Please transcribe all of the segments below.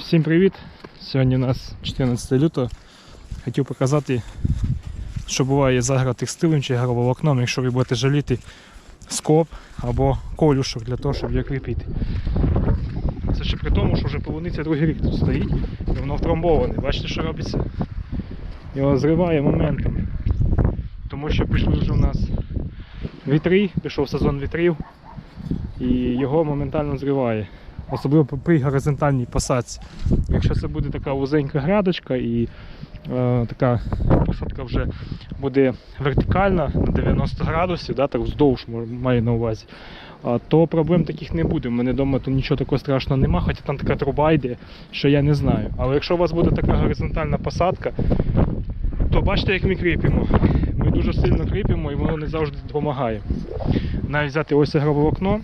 Всім привіт! Сьогодні у нас 14 лютого. Хотів показати, що буває з агротекстилем чи агроволокном, якщо ви будете жаліти скоп або колюшок для того, щоб його кріпити. Це ще при тому, що вже полуниця другий рік тут стоїть і воно втрамбоване. Бачите, що робиться? Його зриває моментом. Тому що пішли вже у нас вітри, пішов сезон вітрів і його моментально зриває. Особливо при горизонтальній посадці. Якщо це буде така вузенька грядочка і е, така посадка вже буде вертикальна на 90 градусів, да, так вздовж маю на увазі, то проблем таких не буде. У мене вдома тут нічого такого страшного нема, хоча там така труба йде, що я не знаю. Але якщо у вас буде така горизонтальна посадка, то бачите, як ми кріпимо. Ми дуже сильно кріпимо і воно не завжди допомагає. Навіть взяти ось агроволокно,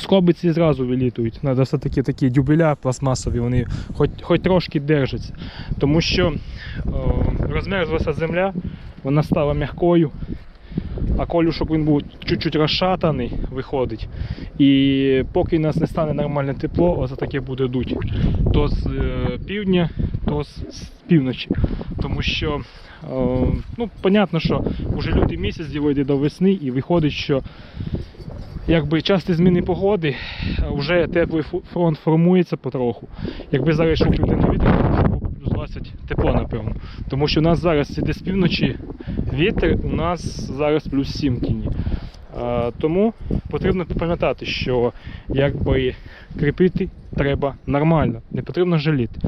скобиці зразу вилітують. Треба все-таки такі дюбеля пластмасові, вони хоч, хоч трошки держаться. Тому що о, розмерзлася земля, вона стала м'якою, а колюшок він був чуть-чуть розшатаний, виходить. І поки у нас не стане нормальне тепло, ось таке буде дуть. То з е, півдня, то з, з півночі. Тому що, е, ну, понятно, що вже лютий місяць йде до весни, і виходить, що якби часті зміни погоди, вже теплий фронт формується потроху. Якби зараз йшов південний вітер, плюс 20 тепло, напевно. Тому що у нас зараз іде з півночі вітер, у нас зараз плюс 7 в тіні. Тому потрібно пам'ятати, що якби кріпити треба нормально, не потрібно жаліти.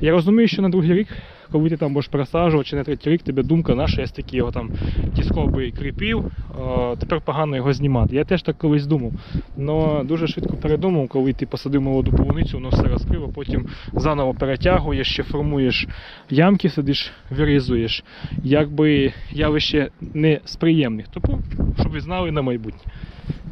Я розумію, що на другий рік, коли ти там будеш пересаджувати, чи на третій рік, тебе думка наша, я стільки його там ті скоби кріпів, тепер погано його знімати. Я теж так колись думав. але дуже швидко передумав, коли ти посадив молоду полуницю, воно все розкрило, потім заново перетягуєш, ще формуєш ямки, сидиш, вирізуєш. Якби явище не з приємних. Тому, щоб ви знали на майбутнє.